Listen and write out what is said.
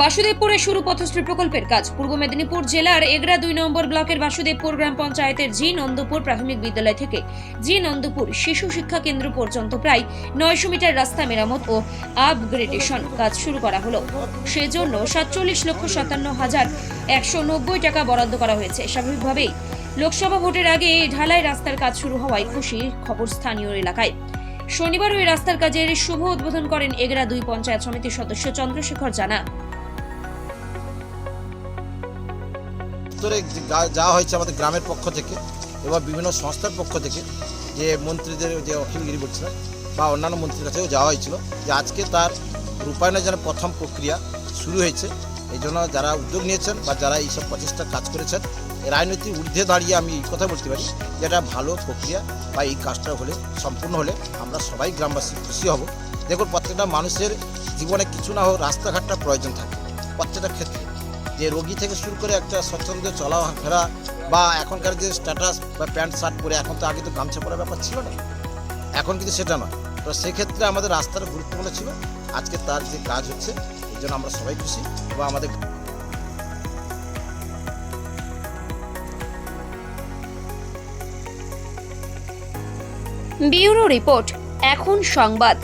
বাসুদেবপুরে শুরু পথশ্রী প্রকল্পের কাজ। পূর্ব মেদিনীপুর জেলার এগরা দুই নম্বর ব্লকের বাসুদেবপুর গ্রাম পঞ্চায়েতের জি নন্দপুর প্রাথমিক বিদ্যালয় থেকে জি নন্দপুর শিশু শিক্ষা কেন্দ্র পর্যন্ত প্রায় নয়শো মিটার রাস্তা মেরামত ও আপগ্রেডেশন কাজ শুরু করা হলো। সেজন্য সাতচল্লিশ লক্ষ সাতান্ন হাজার একশো নব্বই টাকা বরাদ্দ করা হয়েছে। স্বাভাবিকভাবেই লোকসভা ভোটের আগে এই ঢালাই রাস্তার কাজ শুরু হওয়ায় খুশির খবর স্থানীয় এলাকায়। শনিবার ওই রাস্তার কাজের শুভ উদ্বোধন করেন এগরা দুই পঞ্চায়েত সমিতির সদস্য চন্দ্রশেখর জানা। গা- যাওয়া হয়েছে আমাদের গ্রামের পক্ষ থেকে এবং বিভিন্ন সংস্থার পক্ষ থেকে যে মন্ত্রীদের যে অখিলগিরি বলছিলেন বা অন্যান্য মন্ত্রীর কাছেও যাওয়া হয়েছিল যে আজকে তার রূপায়ণের যেন প্রথম প্রক্রিয়া শুরু হয়েছে। এই জন্য যারা উদ্যোগ নিয়েছেন বা যারা এইসব প্রচেষ্টা কাজ করেছেন এই রাজনৈতিক ঊর্ধ্বে দাঁড়িয়ে আমি এই কথা বলতে পারি যে এটা ভালো প্রক্রিয়া বা এই কাজটা হলে, সম্পূর্ণ হলে আমরা সবাই গ্রামবাসী খুশি হব। দেখুন, প্রত্যেকটা মানুষের জীবনে কিছু না হোক, রাস্তাঘাটটা প্রয়োজন থাকে প্রত্যেকটা ক্ষেত্রে। যে রোগী থেকে শুরু করে একটা স্বচ্ছন্দ চলা ফেরা বা এখনকার যে স্ট্যাটাস বা প্যান্ট, শার্ট পরে এখন তো আগে তো গামছা পরার ব্যাপার ছিল না। এখন কিন্তু সেটা নয়। তো সেক্ষেত্রে আমাদের রাস্তাটা গুরুত্বপূর্ণ ছিল। আজকে তার যে কাজ হচ্ছে, এই জন্য আমরা সবাই খুশি এবং আমাদের ব্যুরো রিপোর্ট, এখন সংবাদ।